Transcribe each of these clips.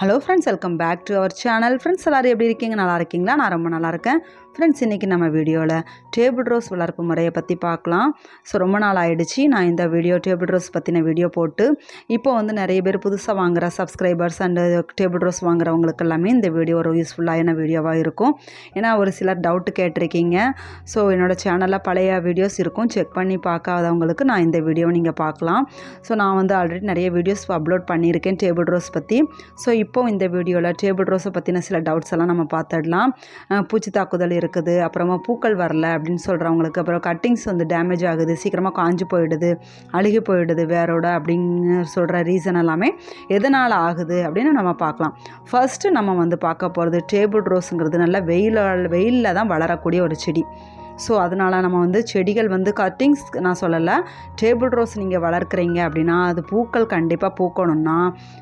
Hello friends welcome back to our channel friends எல்லோரும் எப்படி இருக்கீங்க? நல்லா இருக்கீங்களா? நான் ரொம்ப நல்லா இருக்கேன். ஃப்ரெண்ட்ஸ் இன்றைக்கி நம்ம வீடியோவில் டேபிள் ரோஸ் வளர்ப்பு முறையை பற்றி பார்க்கலாம். ஸோ ரொம்ப நாள் ஆயிடுச்சு. நான் இந்த வீடியோ டேபிள் ரோஸ் பற்றின வீடியோ போட்டு இப்போ வந்து நிறைய பேர் புதுசாக வாங்குகிற சப்ஸ்கிரைபர்ஸ் அண்டு டேபிள் ரோஸ் வாங்குறவங்களுக்கு எல்லாமே இந்த வீடியோ ஒரு யூஸ்ஃபுல்லான வீடியோவாக இருக்கும். ஏன்னா ஒரு சிலர் டவுட்டு கேட்டிருக்கீங்க. ஸோ என்னோடய சேனலில் பழைய வீடியோஸ் இருக்கும். செக் பண்ணி பார்க்காதவங்களுக்கு நான் இந்த வீடியோவை நீங்கள் பார்க்கலாம். ஸோ நான் வந்து ஆல்ரெடி நிறைய வீடியோஸ் அப்லோட் பண்ணியிருக்கேன் டேபிள் ரோஸ் பற்றி ஸோ இப்போ இந்த வீடியோவில் டேபிள் ரோஸை பற்றின சில டவுட்ஸ் எல்லாம் நம்ம பார்த்துடலாம். பூச்சி தாக்குதல் இருக்குது அப்புறமா பூக்கள் வரல அப்படின்னு சொல்கிறவங்களுக்கு அப்புறம் கட்டிங்ஸ் வந்து டேமேஜ் ஆகுது சீக்கிரமாக காஞ்சி போயிடுது அழுகி போயிடுது வேரோட அப்படின்னு சொல்கிற ரீசன் எல்லாமே எதனால் ஆகுது அப்படின்னு நம்ம பார்க்கலாம். ஃபர்ஸ்ட்டு நம்ம வந்து பார்க்க போகிறது டேபிள் ரோஸுங்கிறது நல்லா வெயிலால் வெயிலில் தான் வளரக்கூடிய ஒரு செடி. ஸோ அதனால் நம்ம வந்து செடிகள் வந்து கட்டிங்ஸ் நான் சொல்லலை. டேபிள் ரோஸ் நீங்கள் வளர்க்குறீங்க அப்படின்னா அது பூக்கள் கண்டிப்பாக பூக்கணும்னா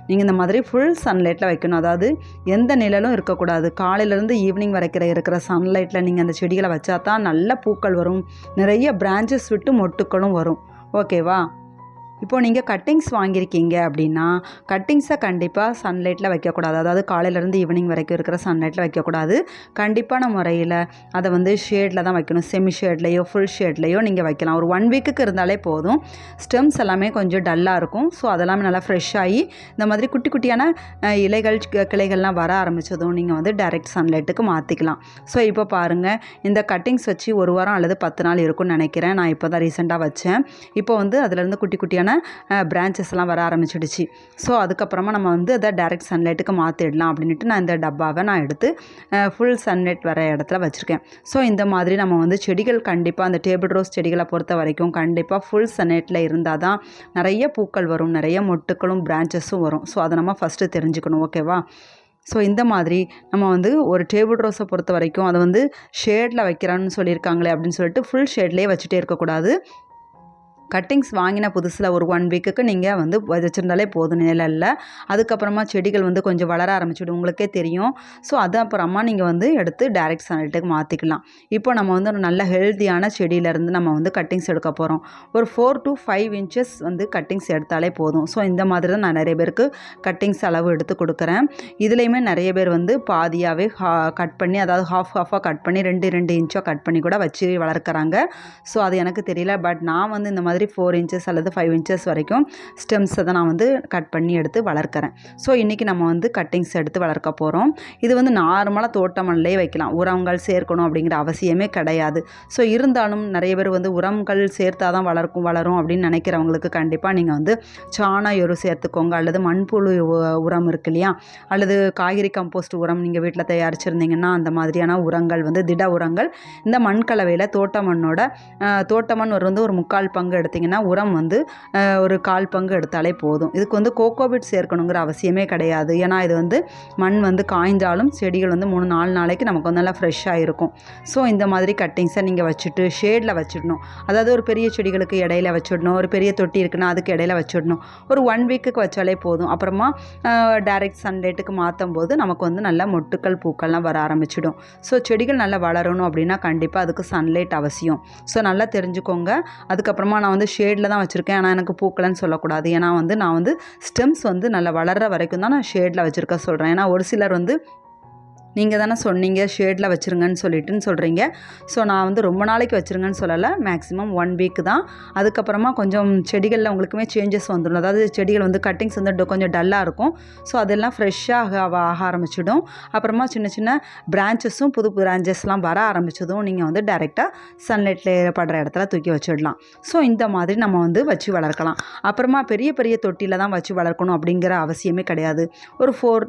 நீங்கள் இந்த மாதிரி ஃபுல் சன்லைட்டில் வைக்கணும். அதாவது எந்த நிழலும் இருக்கக்கூடாது. காலையிலேருந்து ஈவினிங் வரைக்கிற இருக்கிற சன்லைட்டில் நீங்கள் அந்த செடிகளை வச்சா தான் நல்ல பூக்கள் வரும். நிறைய பிரான்ச்சஸ் விட்டு மொட்டுக்களும் வரும். ஓகேவா இப்போது நீங்கள் கட்டிங்ஸ் வாங்கியிருக்கீங்க அப்படின்னா கட்டிங்ஸை கண்டிப்பாக சன்லைட்டில் வைக்கக்கூடாது. அதாவது காலையிலேருந்து ஈவினிங் வரைக்கும் இருக்கிற சன்லைட்டில் வைக்கக்கூடாது. கண்டிப்பான முறையில் அதை வந்து ஷேடில் தான் வைக்கணும். செமி ஷேட்லேயோ ஃபுல் ஷேட்லேயோ நீங்கள் வைக்கலாம். ஒரு ஒன் வீக்குக்கு இருந்தாலே போதும். ஸ்டெம்ஸ் எல்லாமே கொஞ்சம் டல்லாக இருக்கும். ஸோ அதெல்லாமே நல்லா ஃப்ரெஷ் ஆகி இந்த மாதிரி குட்டி குட்டியான இலைகள் கிளைகள்லாம் வர ஆரம்பித்ததும் நீங்கள் வந்து டைரெக்ட் சன்லைட்டுக்கு மாற்றிக்கலாம் ஸோ இப்போ பாருங்கள் இந்த கட்டிங்ஸ் வச்சு ஒரு வாரம் அல்லது பத்து நாள் இருக்கும்னு நினைக்கிறேன். நான் இப்போ தான் ரீசெண்டாக வச்சேன். இப்போ வந்து அதுலேருந்து குட்டி குட்டியான விதமான பிரான்ச்சஸ்லாம் வர ஆரம்பிச்சிடுச்சு. ஸோ அதுக்கப்புறமா நம்ம வந்து அதை டைரக்ட் சன்லைட்டுக்கு மாற்றிடலாம் அப்படின்ட்டு நான் இந்த டப்பாவை நான் எடுத்து ஃபுல் சன்லைட் வர இடத்துல வச்சுருக்கேன். ஸோ இந்த மாதிரி நம்ம வந்து செடிகள் கண்டிப்பாக அந்த டேபிள் ரோஸ் செடிகளை பொறுத்த வரைக்கும் கண்டிப்பாக ஃபுல் சன்லைட்டில் இருந்தால் தான் நிறைய பூக்கள் வரும் நிறைய மொட்டுக்களும் பிரான்ச்சஸும் வரும். ஸோ அதை நம்ம ஃபஸ்ட்டு தெரிஞ்சுக்கணும் ஓகேவா ஸோ இந்த மாதிரி நம்ம வந்து ஒரு டேபிள் ரோஸை பொறுத்த வரைக்கும் அதை வந்து ஷேடில் வைக்கிறான்னு சொல்லியிருக்காங்களே அப்படின்னு சொல்லிட்டு ஃபுல் ஷேட்லேயே வச்சுட்டே இருக்கக்கூடாது. கட்டிங்ஸ் வாங்கின புதுசில் ஒரு ஒன் வீக்குக்கு நீங்கள் வந்து வச்சுருந்தாலே போதும் நிழலில். அதுக்கப்புறமா செடிகள் வந்து கொஞ்சம் வளர ஆரம்பிச்சிடும் உங்களுக்கே தெரியும். ஸோ அது அப்புறமா நீங்கள் வந்து எடுத்து டைரக்ட் சனல்ட்டுக்கு மாற்றிக்கலாம் இப்போ நம்ம வந்து ஒரு நல்ல ஹெல்த்தியான செடியிலேருந்து நம்ம வந்து கட்டிங்ஸ் எடுக்க போகிறோம் ஒரு ஃபோர் டு ஃபைவ் இன்ச்சஸ் வந்து கட்டிங்ஸ் எடுத்தாலே போதும். ஸோ இந்த மாதிரி தான் நான் நிறைய பேருக்கு கட்டிங்ஸ் அளவு எடுத்து கொடுக்குறேன். இதுலேயுமே நிறைய பேர் வந்து பாதியாகவே கட் பண்ணி அதாவது ஹாஃப் ஹாஃபாக கட் பண்ணி ரெண்டு ரெண்டு இன்ச்சாக கட் பண்ணி கூட வச்சு வளர்க்குறாங்க. ஸோ அது எனக்கு தெரியல. பட் நான் வந்து இந்த மாதிரி ஃபோர் இன்ச்சஸ் அல்லது ஃபைவ் இன்ச்சஸ் வரைக்கும் ஸ்டெம்ஸை தான் நான் வந்து கட் பண்ணி எடுத்து வளர்க்குறேன். ஸோ இன்றைக்கி நம்ம வந்து கட்டிங்ஸ் எடுத்து வளர்க்க போகிறோம் இது வந்து நார்மலாக தோட்ட மண்ணிலே வைக்கலாம். உரங்கள் சேர்க்கணும் அப்படிங்கிற அவசியமே கிடையாது. ஸோ இருந்தாலும் நிறைய பேர் வந்து உரங்கள் சேர்த்தா தான் வளர்க்கும் வளரும் அப்படின்னு நினைக்கிறவங்களுக்கு கண்டிப்பாக நீங்கள் வந்து சாண எரு சேர்த்துக்கோங்க. அல்லது மண்புழு உரம் இருக்கு இல்லையா? அல்லது காய்கறி கம்போஸ்ட் உரம் நீங்கள் வீட்டில் தயாரிச்சிருந்தீங்கன்னா அந்த மாதிரியான உரங்கள் வந்து திட உரங்கள். இந்த மண் கலவையில் தோட்ட மண்ணோட தோட்ட மண் ஒரு வந்து ஒரு முக்கால் பங்கு எடுத்து பார்த்திங்கன்னா உரம் வந்து ஒரு கால் பங்கு எடுத்தாலே போதும். இதுக்கு வந்து கோகோபிட் சேர்க்கணுங்கிற அவசியமே கிடையாது. ஏன்னா இது வந்து மண் வந்து காய்ந்தாலும் செடிகள் வந்து மூணு நாலு நாளைக்கு நமக்கு வந்து நல்லா ஃப்ரெஷ்ஷாக இருக்கும். ஸோ இந்த மாதிரி கட்டிங்ஸை நீங்கள் வச்சுட்டு ஷேடில் வச்சிடணும். அதாவது ஒரு பெரிய செடிகளுக்கு இடையில வச்சிடணும். ஒரு பெரிய தொட்டி இருக்குன்னா அதுக்கு இடையில வச்சிடணும். ஒரு ஒன் வீக்குக்கு வச்சாலே போதும். அப்புறமா டைரக்ட் சன்லைட்டுக்கு மாற்றும் போது நமக்கு வந்து நல்லா மொட்டுக்கள் பூக்கள்லாம் வர ஆரம்பிச்சிடும். ஸோ செடிகள் நல்லா வளரணும் அப்படின்னா கண்டிப்பாக அதுக்கு சன்லைட் அவசியம். ஸோ நல்லா தெரிஞ்சுக்கோங்க. அதுக்கப்புறமா நான் நான் வந்து ஷேடில் தான் வச்சுருக்கேன். ஆனால் எனக்கு பூக்களைன்னு சொல்லக்கூடாது. ஏன்னா வந்து நான் வந்து ஸ்டெம்ஸ் வந்து நல்லா வளர்கிற வரைக்கும் தான் நான் ஷேடில் வச்சுருக்க சொல்கிறேன் ஏன்னா ஒரு சிலர் வந்து நீங்கள் தானே சொன்னீங்க ஷேடில் வச்சுருங்கன்னு சொல்லிட்டுன்னு சொல்கிறீங்க ஸோ நான் வந்து ரொம்ப நாளைக்கு வச்சுருங்கன்னு சொல்லலை மேக்ஸிமம் ஒன் வீக் தான். அதுக்கப்புறமா கொஞ்சம் செடிகளில் உங்களுக்குமே சேஞ்சஸ் வந்துடும் அதாவது செடிகள் வந்து கட்டிங்ஸ் வந்து கொஞ்சம் டல்லாக இருக்கும். ஸோ அதெல்லாம் ஃப்ரெஷ்ஷாக ஆக ஆக ஆரம்பிச்சிடும். அப்புறமா சின்ன சின்ன பிரான்ச்சஸும் புது பிரான்ச்சஸ்லாம் வர ஆரம்பிச்சதும் நீங்கள் வந்து டைரெக்டாக சன்லைட்டில் படுற இடத்துல தூக்கி வச்சிடலாம். ஸோ இந்த மாதிரி நம்ம வந்து வச்சு வளர்க்கலாம். அப்புறமா பெரிய பெரிய தொட்டியில் தான் வச்சு வளர்க்கணும் அப்படிங்கிற அவசியமே கிடையாது. ஒரு four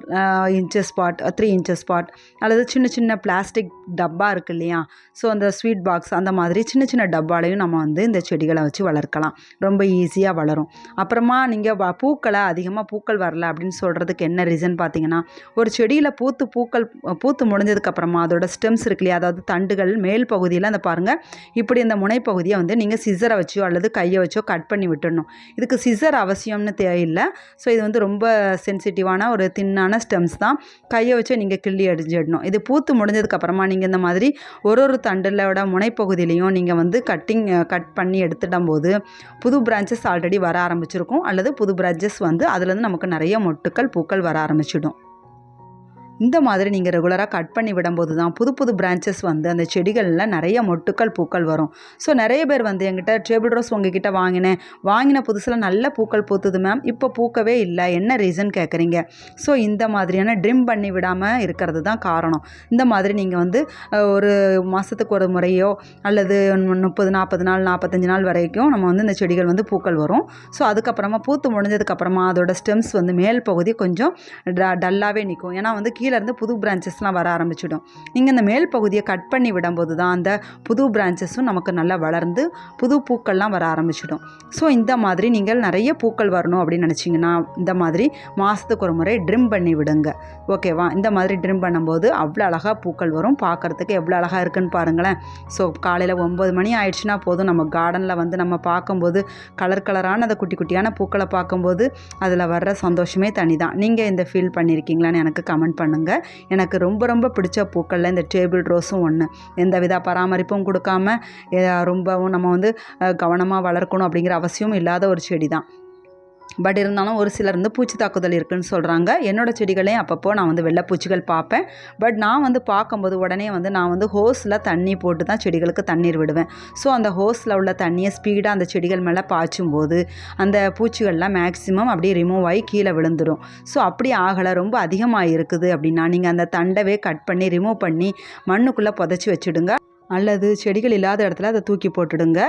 inches spot three inches spot அல்லது சின்ன சின்ன பிளாஸ்டிக் டப்பா இருக்கு இல்லையா? ஸோ அந்த ஸ்வீட் பாக்ஸ் அந்த மாதிரி சின்ன சின்ன டப்பாலையும் நம்ம வந்து இந்த செடிகளை வச்சு வளர்க்கலாம். ரொம்ப ஈஸியாக வளரும். அப்புறமா நீங்கள் பூக்களை அதிகமாக பூக்கள் வரல அப்படின்னு சொல்கிறதுக்கு என்ன ரீசன் பார்த்தீங்கன்னா ஒரு செடியில் பூத்து பூக்கள் பூத்து முடிஞ்சதுக்கப்புறமா அதோட ஸ்டெம்ஸ் இருக்கு இல்லையா? அதாவது தண்டுகள் மேல் பகுதியில் அந்த பாருங்கள் இப்படி இந்த முனைப்பகுதியை வந்து நீங்கள் சிசரை வச்சோ அல்லது கையை வச்சோ கட் பண்ணி விட்டுடணும். இதுக்கு சிசர் அவசியம்னு தேவையில்லை. ஸோ இது வந்து ரொம்ப சென்சிட்டிவான ஒரு தின்னான ஸ்டெம்ஸ் தான். கையை வச்சோ நீங்கள் கிள்ளி அடிஞ்சிடணும் இது பூத்து முடிஞ்சதுக்கப்புறமா நீங்கள் இந்த மாதிரி ஒரு ஒரு தண்டலோட முனைப்பகுதியிலையும் நீங்கள் வந்து கட்டிங் கட் பண்ணி எடுத்துடும் போது புது பிரான்ச்சஸ் ஆல்ரெடி வர ஆரம்பிச்சிருக்கும். அல்லது புது பிரான்ச்சஸ் வந்து அதுலேருந்து நமக்கு நிறைய மொட்டுக்கள் பூக்கள் வர ஆரம்பிச்சிடும். இந்த மாதிரி நீங்கள் ரெகுலராக கட் பண்ணி விடும்போது தான் புது புது பிரான்ச்சஸ் வந்து அந்த செடிகளில் நிறைய மொட்டுக்கள் பூக்கள் வரும். ஸோ நிறைய பேர் வந்து என்கிட்ட டேபிள் ரோஸ் உங்ககிட்ட வாங்கினேன். வாங்கின புதுசில் நல்ல பூக்கள் பூத்துது மேம் இப்போ பூக்கவே இல்லை. என்ன ரீசன் கேட்குறீங்க ஸோ இந்த மாதிரியான ட்ரிம் பண்ணி விடாமல் இருக்கிறது தான் காரணம். இந்த மாதிரி நீங்கள் வந்து ஒரு மாதத்துக்கு ஒரு முறையோ அல்லது முப்பது நாற்பது நாள் நாற்பத்தஞ்சு நாள் வரைக்கும் நம்ம வந்து இந்த செடிகள் வந்து பூக்கள் வரும். ஸோ அதுக்கப்புறமா பூத்து முடிஞ்சதுக்கப்புறமா அதோட ஸ்டெம்ஸ் வந்து மேல் பகுதி கொஞ்சம் ட டல்லாகவே நிற்கும் ஏன்னா வந்து கீழேருந்து புது பிரான்ச்சஸ்லாம் வர ஆரம்பிச்சிடும். நீங்கள் இந்த மேல் பகுதியை கட் பண்ணி விடும்போது தான் அந்த புது பிரான்ச்சஸும் நமக்கு நல்லா வளர்ந்து புது பூக்கள்லாம் வர ஆரம்பிச்சிடும். ஸோ இந்த மாதிரி நீங்கள் நிறைய பூக்கள் வரணும் அப்படின்னு நினச்சிங்கன்னா இந்த மாதிரி மாதத்துக்கு ஒரு முறை ட்ரிம் பண்ணி விடுங்க. ஓகேவா? இந்த மாதிரி ட்ரிம் பண்ணும்போது அவ்வளோ அழகாக பூக்கள் வரும். பார்க்குறதுக்கு எவ்வளோ அழகாக இருக்குன்னு பாருங்களேன். ஸோ காலையில் ஒம்பது மணி ஆயிடுச்சுன்னா போதும். நம்ம கார்டனில் வந்து நம்ம பார்க்கும்போது கலர் கலரான அந்த குட்டி குட்டியான பூக்களை பார்க்கும்போது அதில் வர்ற சந்தோஷமே தனி தான் நீங்கள் இந்த ஃபீல் பண்ணியிருக்கீங்களான்னு எனக்கு கமெண்ட் பண்ணுங்கள் எனக்கு ரொம்ப ரொம்ப பிடிச்ச பூக்களில் இந்த டேபிள் ரோஸும் ஒன்று எந்த வித பராமரிப்பும் கொடுக்காம ரொம்பவும் நம்ம வந்து கவனமாக வளர்க்கணும் அப்படிங்கிற அவசியம் இல்லாத ஒரு செடி தான் பட் இருந்தாலும் ஒரு சிலர் வந்து பூச்சி தாக்குதல் இருக்குன்னு சொல்கிறாங்க என்னோடய செடிகளையும் அப்பப்போ நான் வந்து வெள்ளைப்பூச்சிகள் பார்ப்பேன். பட் நான் வந்து பார்க்கும்போது உடனே வந்து நான் வந்து ஹோஸில் தண்ணி போட்டு தான் செடிகளுக்கு தண்ணீர் விடுவேன். ஸோ அந்த ஹோஸில் உள்ள தண்ணியை ஸ்பீடாக அந்த செடிகள் மேலே பாய்ச்சும்போது அந்த பூச்சிகள்லாம் மேக்ஸிமம் அப்படியே ரிமூவ் ஆகி கீழே விழுந்துடும் ஸோ அப்படி ஆகலை. ரொம்ப அதிகமாக இருக்குது அப்படின்னா நீங்கள் அந்த தண்டவே கட் பண்ணி ரிமூவ் பண்ணி மண்ணுக்குள்ளே புதைச்சி வச்சுடுங்க. அல்லது செடிகள் இல்லாத இடத்துல அதை தூக்கி போட்டுடுங்க.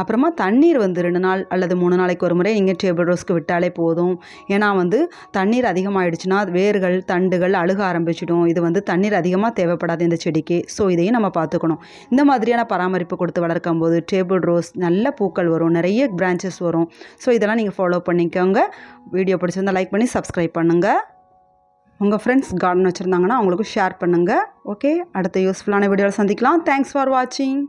அப்புறமா தண்ணீர் வந்து ரெண்டு நாள் அல்லது மூணு நாளைக்கு ஒரு முறை நீங்கள் டேபிள் ரோஸ்க்கு விட்டாலே போதும். ஏன்னா வந்து தண்ணீர் அதிகமாகிடுச்சுன்னா வேர்கள் தண்டுகள் அழுக ஆரம்பிச்சிடும். இது வந்து தண்ணீர் அதிகமாக தேவைப்படாது இந்த செடிக்கு. ஸோ இதையும் நம்ம பார்த்துக்கணும். இந்த மாதிரியான பராமரிப்பு கொடுத்து வளர்க்கும் போது டேபிள் ரோஸ் நல்ல பூக்கள் வரும். நிறைய பிரான்ச்சஸ் வரும். ஸோ இதெல்லாம் நீங்கள் ஃபாலோ பண்ணிக்கோங்க. வீடியோ பிடிச்சிருந்தால் லைக் பண்ணி சப்ஸ்கிரைப் பண்ணுங்கள் உங்கள் ஃப்ரெண்ட்ஸ் கார்டன் வச்சுருந்தாங்கன்னா அவங்களுக்கும் ஷேர் பண்ணுங்கள் ஓகே அடுத்த யூஸ்ஃபுல்லான வீடியோவில் சந்திக்கலாம். தேங்க்ஸ் ஃபார் வாட்சிங்